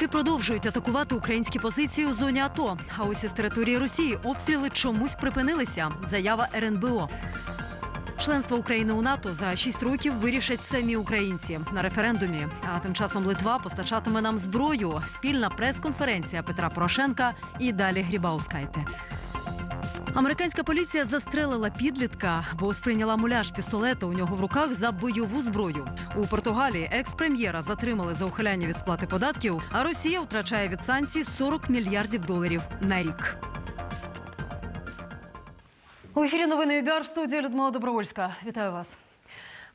Бойовики продовжують атакувати українські позиції у зоні АТО. А ось із території Росії обстріли чомусь припинилися. Заява РНБО. Членство України у НАТО за 6 років вирішать самі українці на референдумі. А тим часом Литва постачатиме нам зброю. Спільна прес-конференція Петра Порошенка і далі Грібаускайте. Американська поліція застрелила підлітка, бо сприйняла муляж пістолета у нього в руках за бойову зброю. У Португалії екс-прем'єра затримали за ухиляння від сплати податків, а Росія втрачає від санкцій 40 мільярдів доларів на рік. У ефірі новини ЮБІАР в студії Людмила Добровольська. Вітаю вас.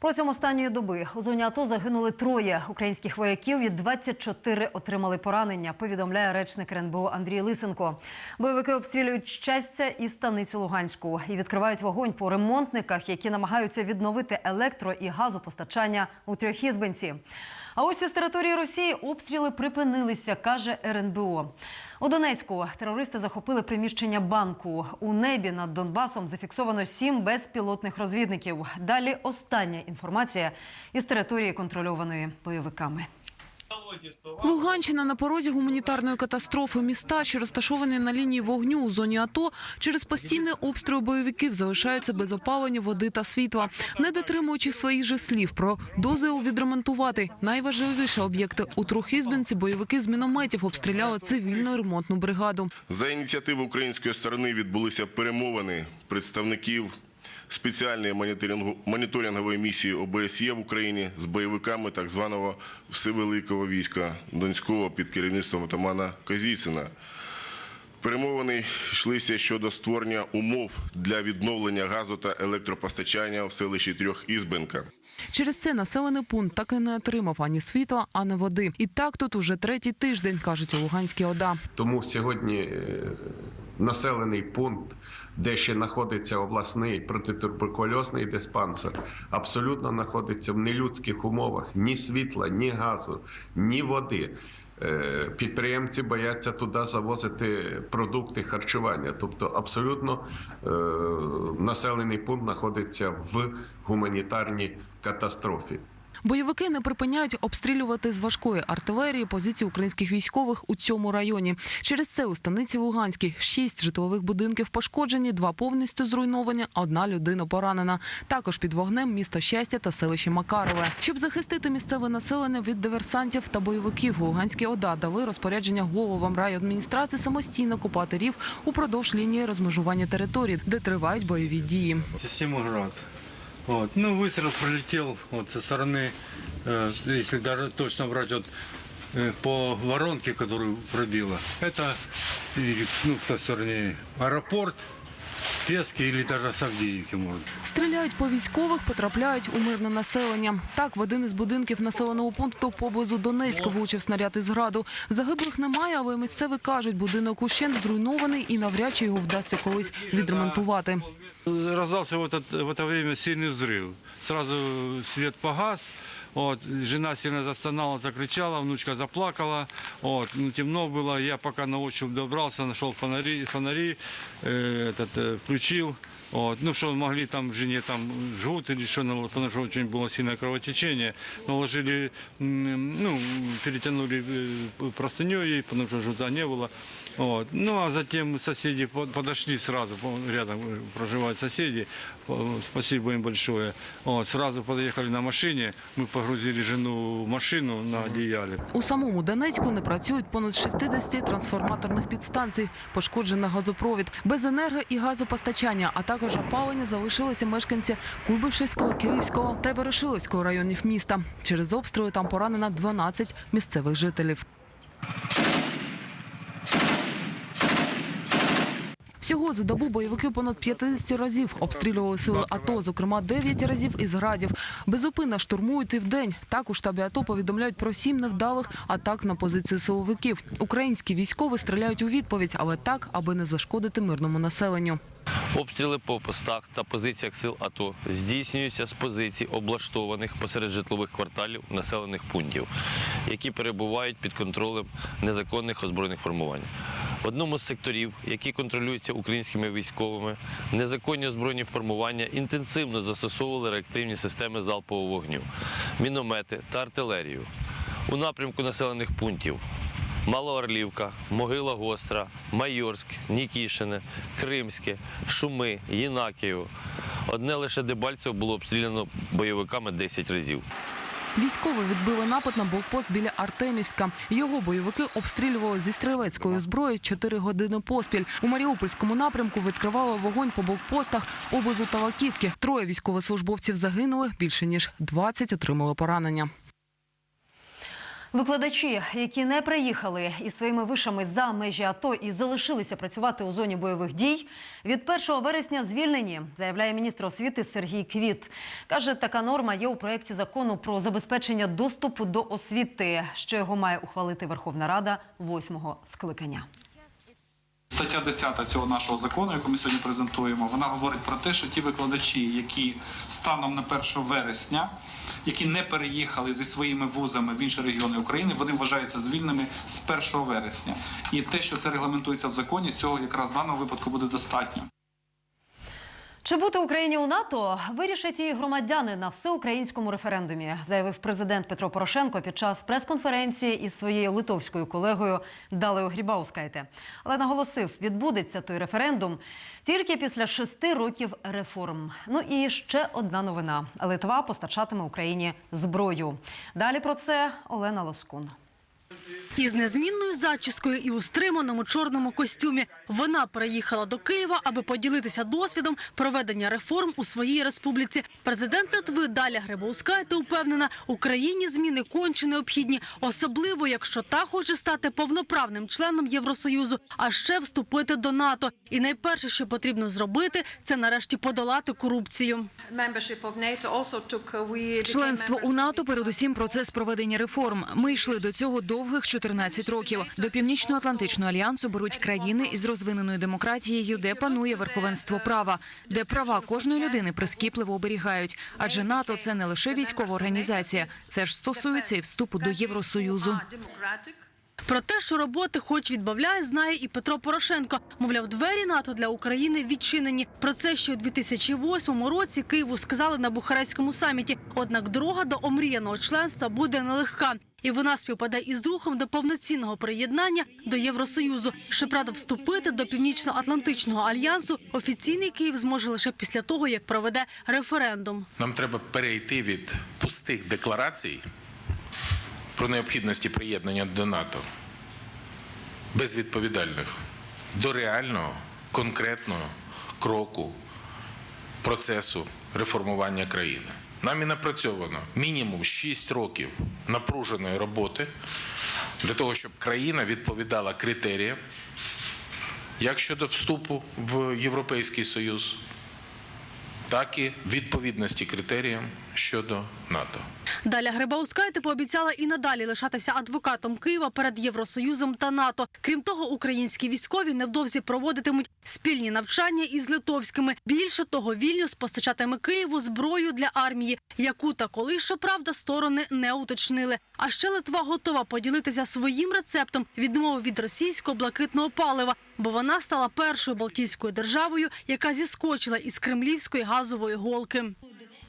Протягом останньої доби у зоні АТО загинули троє українських вояків і 24 отримали поранення. Повідомляє речник РНБО Андрій Лисенко. Бойовики обстрілюють щастя і станицю Луганську і відкривають вогонь по ремонтниках, які намагаються відновити електро і газопостачання у Трьохізбинці. А ось із території Росії обстріли припинилися, каже РНБО. У Донецьку терористи захопили приміщення банку. У небі над Донбасом зафіксовано сім безпілотних розвідників. Далі остання інформація із території контрольованої бойовиками. Луганщина на порозі гуманітарної катастрофи. Міста, що розташовані на лінії вогню у зоні АТО, через постійний обстріл бойовиків залишаються без опалення, води та світла, не дотримуючи своїх же слів про дозвіл відремонтувати найважливіші об'єкти у Трухізбінці. Бойовики з мінометів обстріляли цивільну ремонтну бригаду. За ініціативи української сторони відбулися перемовини представників спеціальної моніторингової місії ОБСЄ в Україні з бойовиками так званого Всевеликого війська Донського під керівництвом отамана Козійсина. Перемовини йшлися щодо створення умов для відновлення газу та електропостачання в селищі Трьохізбенка. Через це населений пункт так і не отримав ані світла, ані води. І так тут уже третій тиждень, кажуть у Луганській ОДА. Тому сьогодні е, населений пункт, де ще знаходиться обласний протитуберкульозний диспансер, абсолютно знаходиться в нелюдських умовах ні світла, ні газу, ні води. Е, Підприємці бояться туди завозити продукти харчування. Тобто, абсолютно е, населений пункт знаходиться в гуманітарній катастрофі. Бойовики не припиняють обстрілювати з важкої артилерії позиції українських військових у цьому районі. Через це у станиці Луганській шість житлових будинків пошкоджені, два повністю зруйновані, одна людина поранена. Також під вогнем місто щастя та селище Макарове. Щоб захистити місцеве населення від диверсантів та бойовиків, Луганські ОДА дали розпорядження головам райадміністрації самостійно купати рів упродовж лінії розмежування територій, де тривають бойові дії. Система ГРАД. Вот. Ну, выстрел пролетел вот со стороны, э, если даже точно брать вот, э, по воронке, которую пробило. Это, и, ну, в той стороне аэропорт, Пески или даже с Авдеевки, может. Стріляють по військових, потрапляють у мирне населення. Так, в один із будинків населеного пункту поблизу Донецька влучив снаряд із граду. Загиблих немає, але місцеві кажуть, будинок ущент зруйнований і навряд чи його вдасться колись відремонтувати. Раздался в, этот, в это время сильный взрыв. Сразу свет погас. Вот, жена сильно застонала, закричала, внучка заплакала. Вот, ну, темно было. Я пока на ощупь добрался, нашел фонари, фонари э, этот, э, включил. Вот. Ну, что могли там жене там жгут или что, ну, потому что очень было сильное кровотечение. Наложили, м, ну, перетянули э, простыню ей, потому что жута не было. Вот. Ну, а затем соседи по- подошли сразу, по- рядом э, проживают соседи, По- спасибо им большое. Вот, сразу подъехали на машине, мы погрузили жену в машину на одеяле. У самому Донецьку не працюють понад 60 трансформаторних підстанцій, пошкоджений газопровід, без енерго і газопостачання, а також опалення залишилися мешканці Куйбишевського, Київського та Ворошиловського районів міста. Через обстріли там поранено 12 місцевих жителів. Всього за добу бойовики понад 50 разів обстрілювали сили АТО, зокрема 9 разів із градів. Безупинно штурмують і вдень. Так у штабі АТО повідомляють про сім невдалих атак на позиції силовиків. Українські військові стріляють у відповідь, але так, аби не зашкодити мирному населенню. Обстріли по постах та позиціях сил АТО здійснюються з позицій, облаштованих посеред житлових кварталів населених пунктів, які перебувають під контролем незаконних озброєних формувань. Одному з секторів, які контролюються українськими військовими, незаконні озброєні формування інтенсивно застосовували реактивні системи залпового вогню, міномети та артилерію. У напрямку населених пунктів Малоорлівка, Могила Гостра, Майорськ, Нікішине, Кримське, Шуми, Єнакіїв. Одне лише Дебальцево було обстріляно бойовиками 10 разів. Військові відбили напад на блокпост біля Артемівська. Його бойовики обстрілювали зі стрілецької зброї 4 години поспіль. У Маріупольському напрямку відкривали вогонь по блокпостах обозу Талаківки. Троє військовослужбовців загинули, більше ніж 20 отримали поранення. Викладачі, які не приїхали із своїми вишами за межі АТО і залишилися працювати у зоні бойових дій, від 1 вересня звільнені, заявляє міністр освіти Сергій Квіт. Каже, така норма є у проєкті закону про забезпечення доступу до освіти, що його має ухвалити Верховна Рада восьмого скликання. Стаття 10 цього нашого закону, яку ми сьогодні презентуємо, вона говорить про те, що ті викладачі, які станом на 1 вересня, які не переїхали зі своїми вузами в інші регіони України, вони вважаються звільними з 1 вересня. І те, що це регламентується в законі, цього якраз в даному випадку буде достатньо. Чи бути Україні у НАТО вирішать і громадяни на всеукраїнському референдумі, заявив президент Петро Порошенко під час прес-конференції із своєю литовською колегою Далею Грібаускайте. Але наголосив, відбудеться той референдум тільки після шести років реформ. Ну і ще одна новина: Литва постачатиме Україні зброю. Далі про це Олена Лоскун. Із незмінною зачіскою і у стриманому чорному костюмі вона переїхала до Києва, аби поділитися досвідом проведення реформ у своїй республіці. Президент Литви Даля Грибоускайте упевнена, Україні зміни конче необхідні, особливо якщо та хоче стати повноправним членом Євросоюзу, а ще вступити до НАТО. І найперше, що потрібно зробити, це нарешті подолати корупцію. Членство у НАТО передусім процес проведення реформ. Ми йшли до цього довгих 14 років. До північно-атлантичного альянсу беруть країни із розвиненою демократією, де панує верховенство права, де права кожної людини прискіпливо оберігають. Адже НАТО це не лише військова організація, це ж стосується і вступу до Євросоюзу. Про те, що роботи хоч відбавляє, знає і Петро Порошенко. Мовляв, двері НАТО для України відчинені. Про це ще у 2008 році Києву сказали на Бухарестському саміті. Однак дорога до омріяного членства буде нелегка. І вона співпаде із рухом до повноцінного приєднання до Євросоюзу. Щоправда, вступити до Північно-Атлантичного альянсу офіційний Київ зможе лише після того, як проведе референдум. Нам треба перейти від пустих декларацій про необхідності приєднання до НАТО безвідповідальних до реального, конкретного кроку процесу реформування країни. Нам і напрацьовано мінімум 6 років напруженої роботи для того, щоб країна відповідала критеріям як щодо вступу в Європейський Союз, так і відповідності критеріям щодо НАТО. Даля Грибаускайте пообіцяла і надалі лишатися адвокатом Києва перед Євросоюзом та НАТО. Крім того, українські військові невдовзі проводитимуть спільні навчання із литовськими. Більше того, Вільнюс постачатиме Києву зброю для армії, яку та коли щоправда сторони не уточнили. А ще Литва готова поділитися своїм рецептом відмови від російського блакитного палива, бо вона стала першою балтійською державою, яка зіскочила із кремлівської газової голки.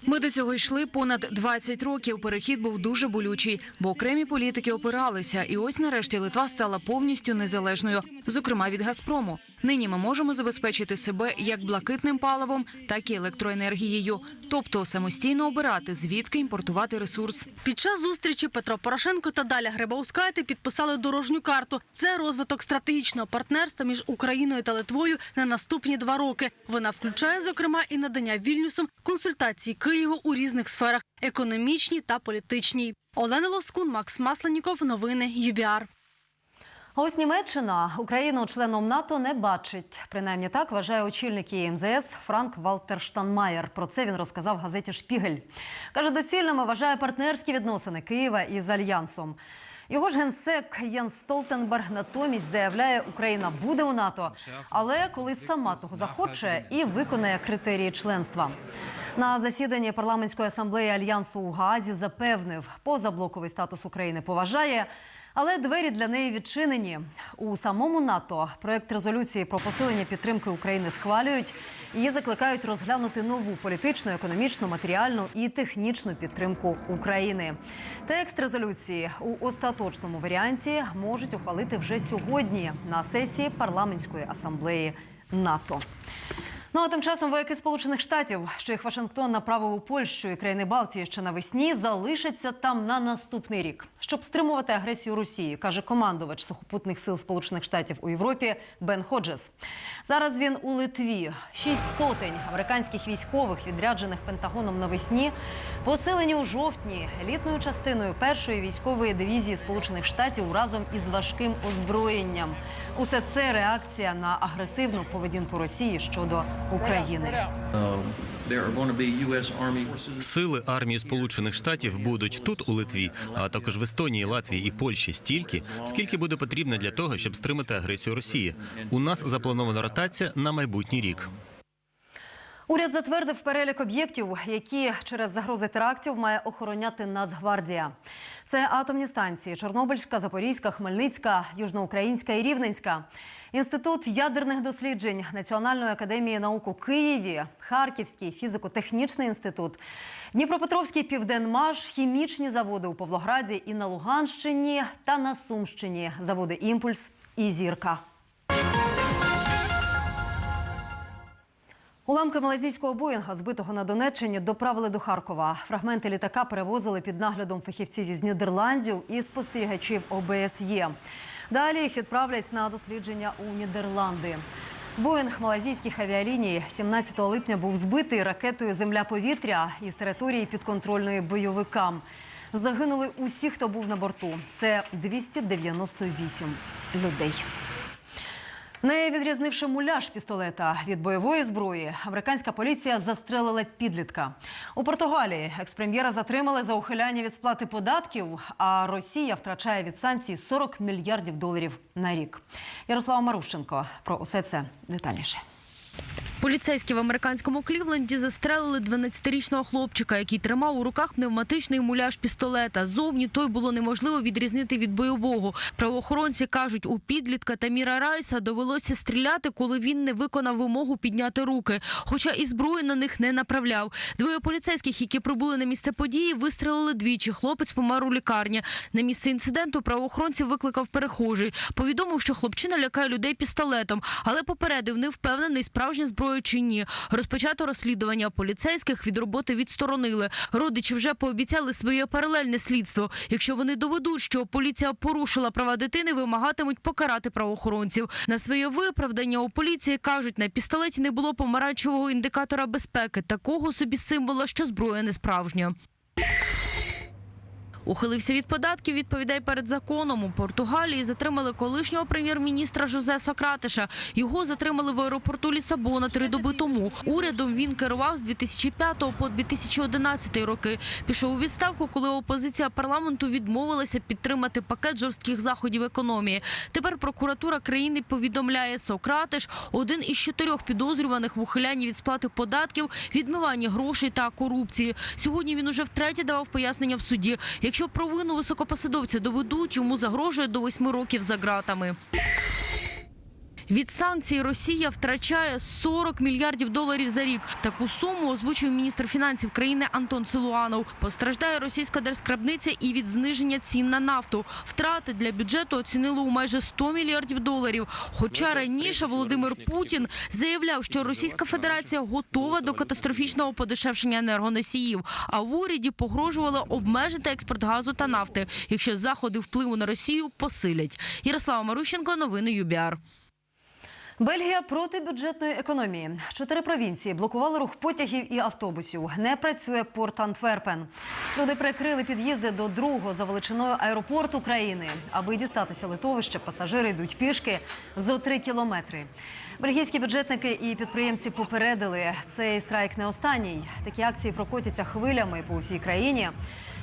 Ми до цього йшли понад 20 років. Перехід був дуже болючий, бо окремі політики опиралися. І ось нарешті Литва стала повністю незалежною, зокрема від Газпрому. Нині ми можемо забезпечити себе як блакитним паливом, так і електроенергією, тобто самостійно обирати звідки імпортувати ресурс. Під час зустрічі Петро Порошенко та Даля Грибаускайте підписали дорожню карту. Це розвиток стратегічного партнерства між Україною та Литвою на наступні два роки. Вона включає, зокрема, і надання Вільнюсом консультацій Києву у різних сферах економічній та політичній. Олена Лоскун, Макс Масленніков. Новини ЮБІАР. Ось Німеччина Україну членом НАТО не бачить. Принаймні так вважає очільник її МЗС Франк Валтер Штанмаєр. Про це він розказав газеті Шпігель. Каже, доцільними вважає партнерські відносини Києва із альянсом. Його ж генсек Єн Столтенберг натомість заявляє, Україна буде у НАТО, але коли сама того захоче і виконає критерії членства. На засіданні парламентської асамблеї альянсу у Гаазі запевнив, позаблоковий статус України поважає. Але двері для неї відчинені. У самому НАТО проект резолюції про посилення підтримки України схвалюють. Її закликають розглянути нову політичну, економічну, матеріальну і технічну підтримку України. Текст резолюції у остаточному варіанті можуть ухвалити вже сьогодні на сесії парламентської асамблеї НАТО. Ну а тим часом вояки Сполучених Штатів, що їх Вашингтон направив у Польщу і країни Балтії ще навесні, залишаться там на наступний рік, щоб стримувати агресію Росії, каже командувач сухопутних сил Сполучених Штатів у Європі Бен Ходжес. Зараз він у Литві. Шість сотень американських військових, відряджених Пентагоном навесні, поселені у жовтні елітною частиною першої військової дивізії Сполучених Штатів разом із важким озброєнням. Усе це реакція на агресивну поведінку Росії щодо України. Сили армії Сполучених Штатів будуть тут у Литві, а також в Естонії, Латвії і Польщі стільки, скільки буде потрібно для того, щоб стримати агресію Росії. У нас запланована ротація на майбутній рік. Уряд затвердив перелік об'єктів, які через загрози терактів має охороняти Нацгвардія. Це атомні станції Чорнобильська, Запорізька, Хмельницька, Южноукраїнська і Рівненська. Інститут ядерних досліджень Національної академії наук у Києві, Харківський фізико-технічний інститут, Дніпропетровський південмаш, хімічні заводи у Павлограді і на Луганщині та на Сумщині. Заводи Імпульс і Зірка. Уламки малазійського Боїнга, збитого на Донеччині, доправили до Харкова. Фрагменти літака перевозили під наглядом фахівців із Нідерландів і спостерігачів ОБСЄ. Далі їх відправлять на дослідження у Нідерланди. Боїнг малазійських авіаліній 17 липня був збитий ракетою Земля-повітря із території підконтрольної бойовикам. Загинули усі, хто був на борту. Це 298 людей. Не відрізнивши муляж пістолета від бойової зброї, американська поліція застрелила підлітка. У Португалії експрем'єра затримали за ухиляння від сплати податків, а Росія втрачає від санкцій 40 мільярдів доларів на рік. Ярослава Марущенко про усе це детальніше. Поліцейські в американському Клівленді застрелили 12-річного хлопчика, який тримав у руках пневматичний муляж пістолета. Зовні той було неможливо відрізнити від бойового. Правоохоронці кажуть, у підлітка Таміра Райса довелося стріляти, коли він не виконав вимогу підняти руки. Хоча і зброї на них не направляв. Двоє поліцейських, які прибули на місце події, вистрелили двічі. Хлопець помер у лікарні. На місце інциденту правоохоронців викликав перехожий. Повідомив, що хлопчина лякає людей пістолетом, але попередив, не впевнений, справжня зброя чи ні. Розпочато розслідування поліцейських від роботи відсторонили. Родичі вже пообіцяли своє паралельне слідство. Якщо вони доведуть, що поліція порушила права дитини, вимагатимуть покарати правоохоронців. На своє виправдання у поліції кажуть, на пістолеті не було помаранчевого індикатора безпеки, такого собі символа, що зброя не справжня. Ухилився від податків, відповідає перед законом. У Португалії затримали колишнього прем'єр-міністра Жозе Сократиша. Його затримали в аеропорту Лісабона три доби тому. Урядом він керував з 2005 по 2011 роки. Пішов у відставку, коли опозиція парламенту відмовилася підтримати пакет жорстких заходів економії. Тепер прокуратура країни повідомляє Сократиш – один із чотирьох підозрюваних в ухилянні від сплати податків, відмиванні грошей та корупції. Сьогодні він уже втретє давав пояснення в суді. Якщо провину високопосадовця доведуть, йому загрожує до восьми років за ґратами. Від санкцій Росія втрачає 40 мільярдів доларів за рік. Таку суму озвучив міністр фінансів країни Антон Силуанов. Постраждає російська держскрабниця і від зниження цін на нафту. Втрати для бюджету оцінили у майже 100 мільярдів доларів. Хоча раніше Володимир Путін заявляв, що Російська Федерація готова до катастрофічного подешевшення енергоносіїв. А в уряді погрожували обмежити експорт газу та нафти, якщо заходи впливу на Росію посилять. Ярослава Марущенко, новини ЮБІАР. Бельгія проти бюджетної економії. Чотири провінції блокували рух потягів і автобусів. Не працює порт Антверпен. Люди прикрили під'їзди до другого за величиною аеропорту країни. Аби дістатися литовища, пасажири йдуть пішки зо три кілометри. Бельгійські бюджетники і підприємці попередили, цей страйк не останній. Такі акції прокотяться хвилями по всій країні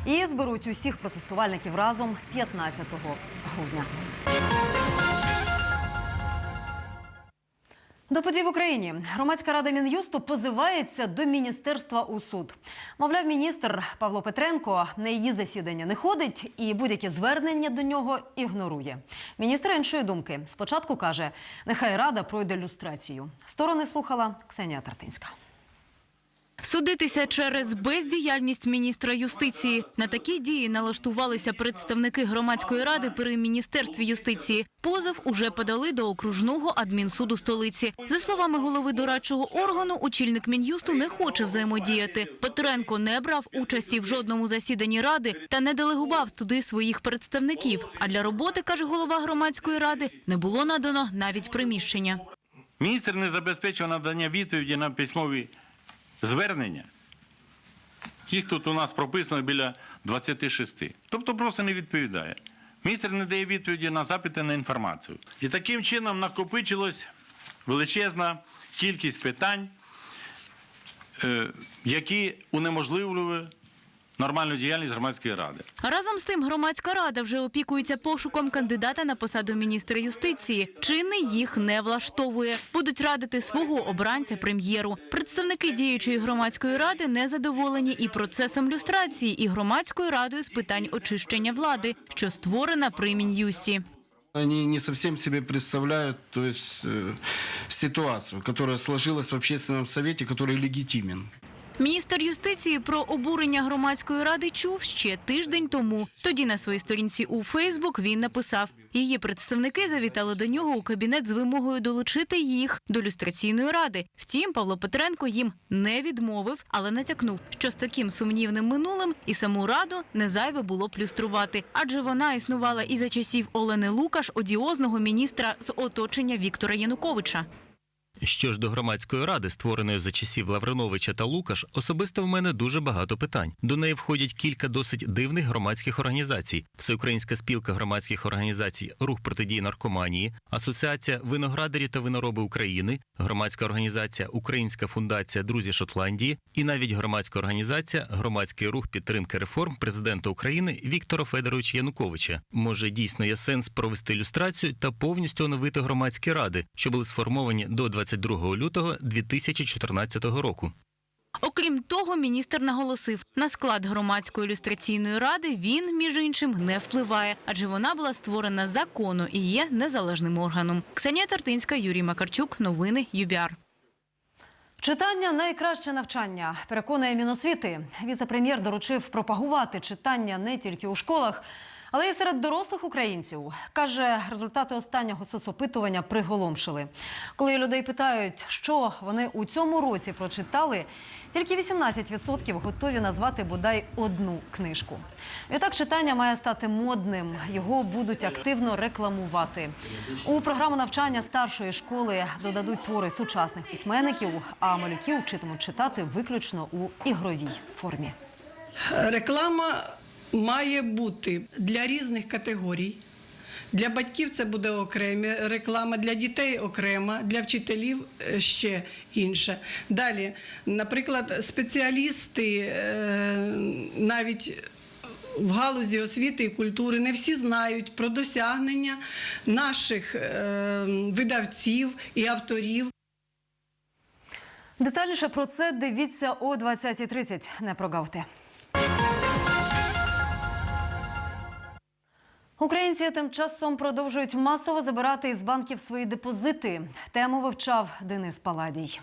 і зберуть усіх протестувальників разом 15 грудня. До подій в Україні громадська рада мін'юсту позивається до міністерства у суд. Мовляв, міністр Павло Петренко на її засідання не ходить і будь-які звернення до нього ігнорує. Міністр іншої думки спочатку каже, нехай рада пройде люстрацію. Сторони слухала Ксенія Тартинська. Судитися через бездіяльність міністра юстиції. На такі дії налаштувалися представники громадської ради при міністерстві юстиції. Позов уже подали до окружного адмінсуду столиці. За словами голови дорадчого органу, очільник мін'юсту не хоче взаємодіяти. Петренко не брав участі в жодному засіданні ради та не делегував туди своїх представників. А для роботи, каже голова громадської ради, не було надано навіть приміщення. Міністр не забезпечив надання відповіді на письмові звернення. Їх тут у нас прописано біля 26. Тобто просто не відповідає. Міністр не дає відповіді на запити на інформацію. І таким чином накопичилась величезна кількість питань, е, які унеможливлювали нормальну діяльність громадської ради. Разом з тим, громадська рада вже опікується пошуком кандидата на посаду міністра юстиції. Чинний їх не влаштовує. Будуть радити свого обранця прем'єру. Представники діючої громадської ради не задоволені і процесом люстрації, і громадською радою з питань очищення влади, що створена при мін'юсті. Они не совсем себе представляют то есть, э, ситуацию, которая сложилась в общественном совете, который легитимен. Міністр юстиції про обурення громадської ради чув ще тиждень тому. Тоді на своїй сторінці у Фейсбук він написав: її представники завітали до нього у кабінет з вимогою долучити їх до люстраційної ради. Втім, Павло Петренко їм не відмовив, але натякнув, що з таким сумнівним минулим і саму раду не зайве було б люструвати, адже вона існувала і за часів Олени Лукаш, одіозного міністра з оточення Віктора Януковича. Що ж до громадської ради, створеної за часів Лавриновича та Лукаш, особисто в мене дуже багато питань. До неї входять кілька досить дивних громадських організацій: Всеукраїнська спілка громадських організацій Рух протидії наркоманії, Асоціація виноградарі та винороби України, громадська організація Українська фундація Друзі Шотландії і навіть громадська організація Громадський рух підтримки реформ президента України Віктора Федоровича Януковича. Може, дійсно є сенс провести люстрацію та повністю оновити громадські ради, що були сформовані до 22 лютого 2014 року. Окрім того, міністр наголосив, на склад громадської ілюстраційної ради він, між іншим, не впливає, адже вона була створена законно і є незалежним органом. Ксенія Тартинська, Юрій Макарчук. Новини ЮБІАР. Читання найкраще навчання, переконує Міносвіти. Віце-прем'єр доручив пропагувати читання не тільки у школах, але й серед дорослих українців. Каже, результати останнього соцопитування приголомшили. Коли людей питають, що вони у цьому році прочитали, тільки 18% готові назвати бодай одну книжку. Відтак читання має стати модним. Його будуть активно рекламувати. У програму навчання старшої школи додадуть твори сучасних письменників, а малюків вчитимуть читати виключно у ігровій формі. Реклама має бути для різних категорій. Для батьків це буде окрема реклама, для дітей окрема, для вчителів е, ще інша. Далі, наприклад, спеціалісти е, навіть в галузі освіти і культури не всі знають про досягнення наших е, видавців і авторів. Детальніше про це дивіться о 20.30. Не прогавте. Українці тим часом продовжують масово забирати із банків свої депозити. Тему вивчав Денис Паладій.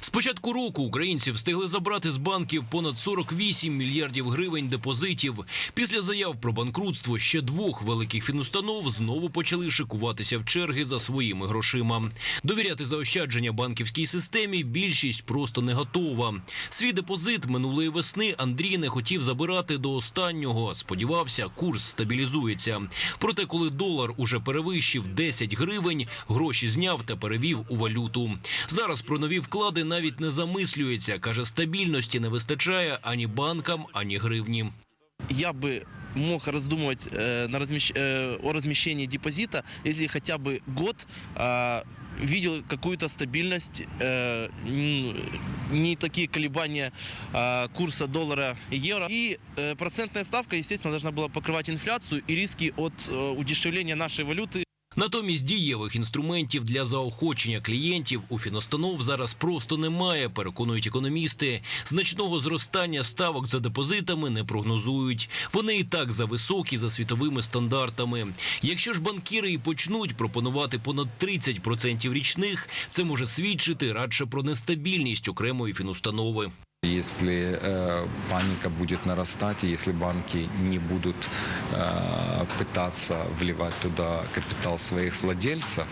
З початку року українці встигли забрати з банків понад 48 мільярдів гривень депозитів. Після заяв про банкрутство ще двох великих фінустанов знову почали шикуватися в черги за своїми грошима. Довіряти заощадження банківській системі більшість просто не готова. Свій депозит минулої весни Андрій не хотів забирати до останнього. Сподівався, курс стабілізується. Проте, коли долар уже перевищив 10 гривень, гроші зняв та перевів у валюту. Зараз про нові вклади навіть не замислюється. каже, стабільності не вистачає ані банкам, ані гривні. я бы мог раздумывать э, на размещ- э, о размещении депозита, если хотя бы год э, видел какую-то стабильность, э, м, не такие колебания э, курса доллара и евро. И э, процентная ставка, естественно, должна была покрывать инфляцию и риски от э, удешевления нашей валюты. Натомість дієвих інструментів для заохочення клієнтів у фіностанов зараз просто немає, переконують економісти. Значного зростання ставок за депозитами не прогнозують. Вони і так зависокі за світовими стандартами. Якщо ж банкіри і почнуть пропонувати понад 30% річних, це може свідчити радше про нестабільність окремої фінустанови. Если э, паника будет нарастать, и если банки не будут э, пытаться вливать туда капитал своих владельцев,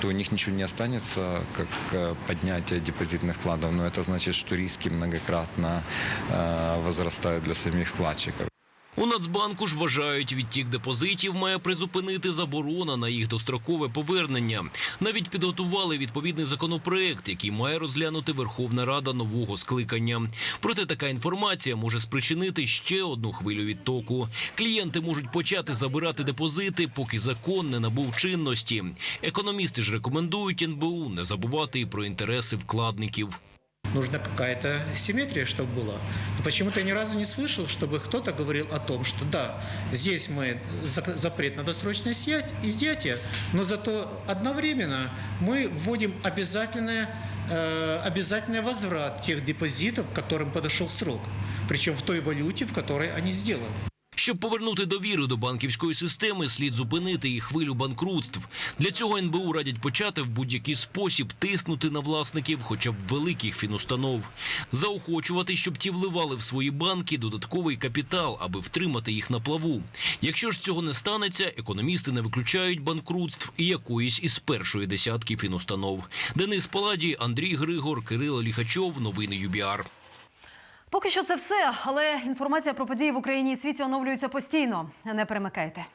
то у них ничего не останется, как э, поднятие депозитных вкладов. Но это значит, что риски многократно э, возрастают для самих вкладчиков. У Нацбанку ж вважають, відтік депозитів має призупинити заборона на їх дострокове повернення. Навіть підготували відповідний законопроект, який має розглянути Верховна Рада нового скликання. Проте така інформація може спричинити ще одну хвилю відтоку. Клієнти можуть почати забирати депозити, поки закон не набув чинності. Економісти ж рекомендують НБУ не забувати і про інтереси вкладників. Нужна какая-то симметрия, чтобы была. Но почему-то я ни разу не слышал, чтобы кто-то говорил о том, что да, здесь мы запрет на досрочное изъятие, но зато одновременно мы вводим обязательное, э, обязательный возврат тех депозитов, к которым подошел срок. Причем в той валюте, в которой они сделаны. Щоб повернути довіру до банківської системи, слід зупинити і хвилю банкрутств. Для цього НБУ радять почати в будь-який спосіб тиснути на власників, хоча б великих фінустанов, заохочувати, щоб ті вливали в свої банки додатковий капітал, аби втримати їх на плаву. Якщо ж цього не станеться, економісти не виключають банкрутств і якоїсь із першої десятки фінустанов. Денис Паладій, Андрій Григор, Кирило Ліхачов. Новини ЮБІАР. Поки що це все, але інформація про події в Україні і світі оновлюється постійно. Не перемикайте.